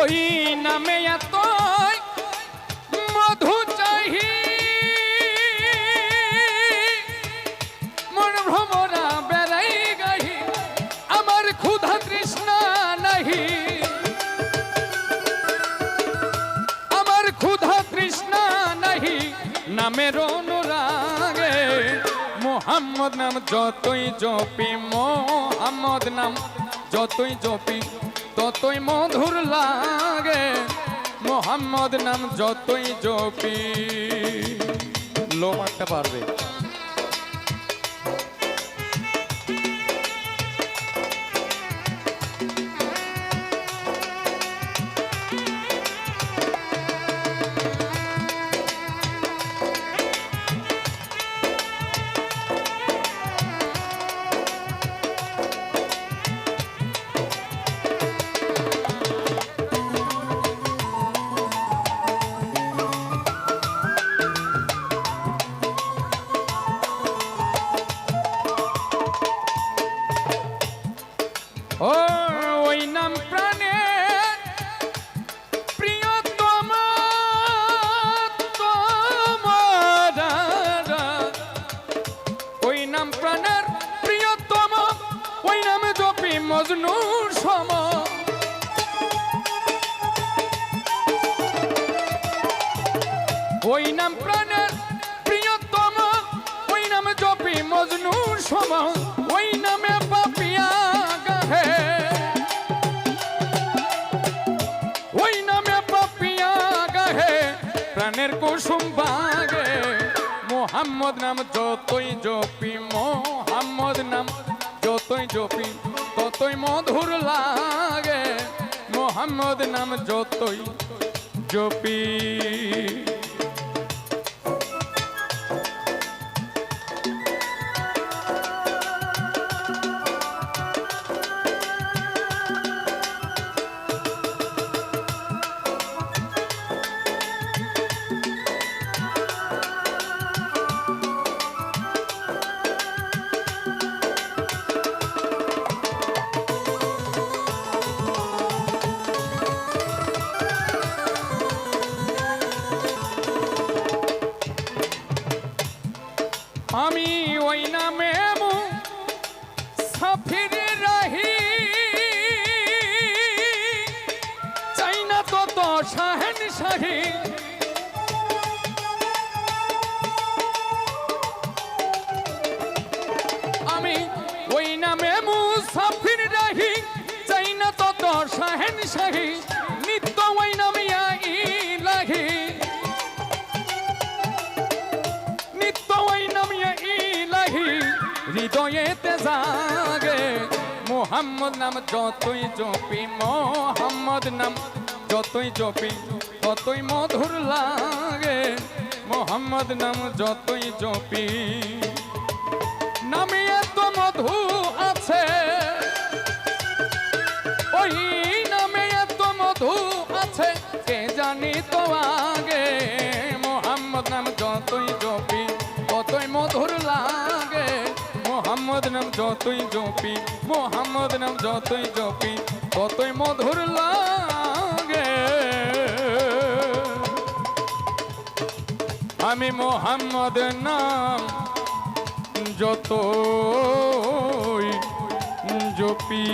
ওই নামে এত মধু চাহি। মন ভ্রমরা বেড়াই গাহি, আমার ক্ষুধা তৃষ্ণা নাহি। আমার ক্ষুধা তৃষ্ণা নাহি, নামের অনুরাগে। মোহাম্মদ নাম যতই জপি, মোহাম্মদ নাম যতই জপি ততই মধুর লাগে মোহাম্মদ নাম যতই জপি। লো মারতে পারবে। নাম প্রাণের প্রিয়তম। ওই নামে জপি মজনুর সম ওই নামে পাপিয়া গাহে ওই নামে পাপিয়া গাহে প্রাণের কুসুম বাগে। মোহাম্মদ নাম যতই জপি, মোহাম্মদ নাম যতই জপি, ততই মধুর লাগে। মোহাম্মদ নাম যতই জপি। আমি ওই নামে সাফিরে রাহি। চাই না তো তো শাহেন শাহী আমি ওই নামে মুসাফির রাহি। চাই না তো তো শাহেন শাহী হৃদয়েতে জাগে। মোহাম্মদ নাম যতই জপি, মোহাম্মদ নাম যতই জপি, ততই মধুর লাগে। মোহাম্মদ নাম যতই জপি, নামে এত মধু আছে। ওই নামে এত মধু আছে, কে জানি তো আগে। মোহাম্মদ নাম যতই জপি, ততই মধুর লাগে। মোহাম্মদ নাম যতই জপি, মোহাম্মদ নাম যতই জপি ততই মধুর লাগে। আমি মোহাম্মদ নাম যতই জপি।